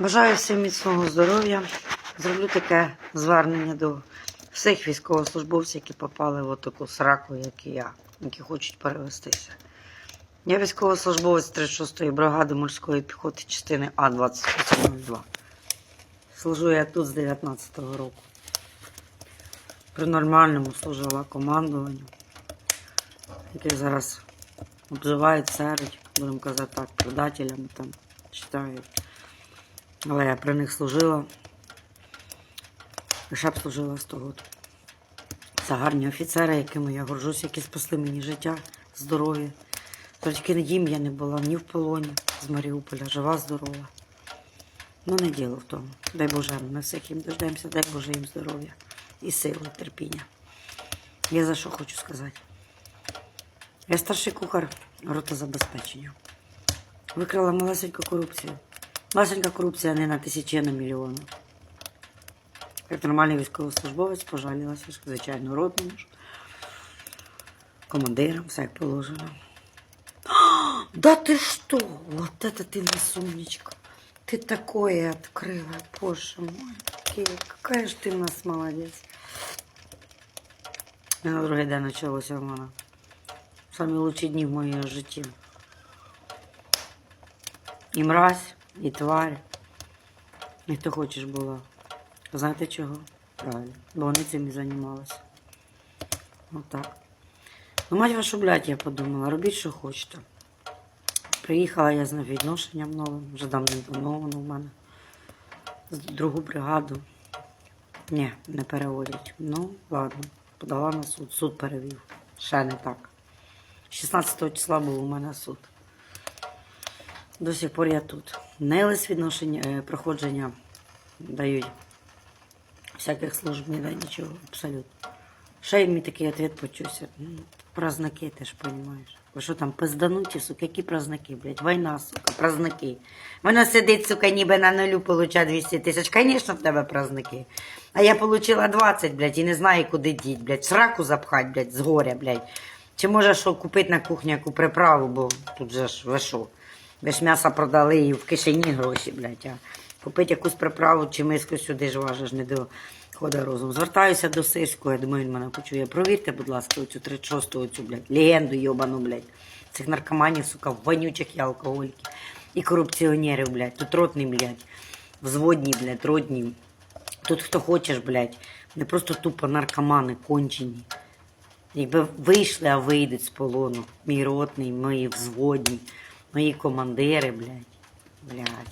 Бажаю всім міцного здоров'я. Зроблю таке звернення до всіх військовослужбовців, які попали в таку сраку, як і я, які хочуть перевестися. Я військовослужбовець 36-ї бригади морської піхоти частини А-2802. Служу я тут з 19-го року. При нормальному служила командуванню, яке зараз обзивають серед, будемо казати так, предателями там читають. Але я при них служила. Ще б служила 100 років. Це гарні офіцери, якими я горжусь, які спасли мені життя, здоров'я. Тільки їм я не була ні в полоні з Маріуполя, жива, здорова. Ну, не діло в тому. Дай Боже, ми всіх їм дождемося, дай Боже їм здоров'я і сили, терпіння. Я за що хочу сказати. Я старший кухар рота забезпечення. Викрила малесеньку корупцію. Малесенька корупція не на тисячі, а на мільйони. Як нормальний військовослужбовець пожалілася, що, звичайно, родному ж. Командирам, все як положено. А, Да ты что? Вот это ты насумничка. Ты такое открыла, боже мой. Киев, какая же ты у нас молодец. І на другий день почалося в мене. Самі лучші дні в моєму житті. І мразь, І тварь. І хто хочеш була. Знаєте чого? Правильно. Бо вони цим і займалися. Отак. Ну, мать вашу, блядь, я подумала, робіть, що хочете. Приїхала я з відношенням новим, вже давним-давно в мене. Другу бригаду. Ні, не переводять. Ну, ладно, подала на суд. Суд перевів. Ще не так. 16 числа був у мене суд. До сих пор я тут. Не лист відношення, е, проходження дають всяких служб, не дай нічого, абсолютно. Ще й мені такий ответ почувся. Ну, праздники, ти ж розумієш. Ви що там, пиздануті, сука, які праздники, блядь? Війна, сука, праздники. Вона сидить, сука, ніби на нулю получає 200 тисяч. Звісно, в тебе праздники. А я получила 20, блядь, і не знаю, куди діть, блядь. Сраку запхать, блядь, з горя, блядь. Чи може що купити на кухні яку приправу, бо тут же ж ви що? Ви ж м'ясо продали і в кишені гроші, блядь. А купити якусь приправу чи миску сюди ж важиш не до хода розум. Звертаюся до сільського, я думаю, він мене почує. Провірте, будь ласка, оцю 36-ту, оцю, блядь, легенду йобану, блядь. Цих наркоманів, сука, вонючих і алкоголіків. І корупціонерів, блядь. Тут ротний, блядь. Взводні, блядь, родні. Тут хто хочеш, блядь. Не просто тупо наркомани кончені. Якби вийшли, а вийдуть з полону. Мій ротний, мої взводні, мої командири, блядь. Блядь.